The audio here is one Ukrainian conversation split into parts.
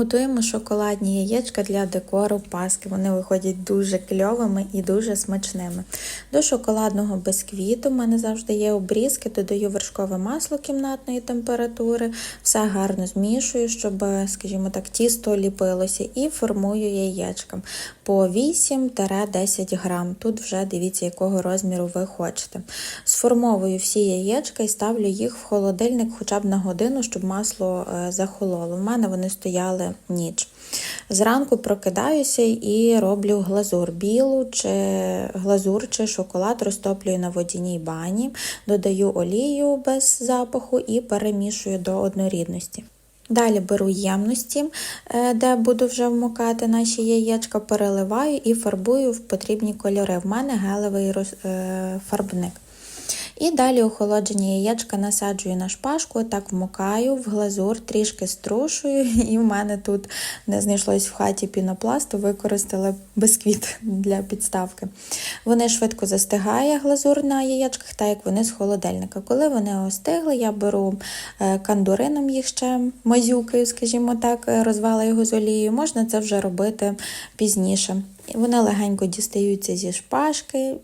Готуємо шоколадні яєчка для декору паски. Вони виходять дуже кльовими і дуже смачними. До шоколадного бисквіту в мене завжди є обрізки, додаю вершкове масло кімнатної температури, все гарно змішую, щоб, скажімо так, тісто ліпилося і формую яєчка по 8-10 грам. Тут вже дивіться, якого розміру ви хочете. Сформовую всі яєчка і ставлю їх в холодильник хоча б на годину, щоб масло е, захололо. У мене вони стояли ніч. Зранку прокидаюся і роблю глазур білу чи глазур чи шоколад розтоплюю на водяній бані, додаю олію без запаху і перемішую до однорідності. Далі беру ємності, е, де буду вже вмокати наші яєчка, переливаю і фарбую в потрібні кольори. В мене гелевий е, фарбник. І далі охолоджені яєчка насаджую на шпажку, так вмокаю в глазур, трішки струшую, і в мене тут не знайшлось в хаті пінопласту, використала бисквіт для підставки. Вони швидко застигає глазур на яєчках, так як вони з холодильника. Коли вони остигли, я беру е, кандурином їх ще мазюкою, скажімо так, розвала його з олією. Можна це вже робити пізніше. Вони легенько дістаються зі шпажки,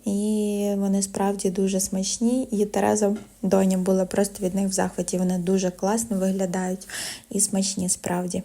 вони справді дуже смачні. І Тереза доня була просто від них в захваті. Вони дуже класно виглядають і смачні справді.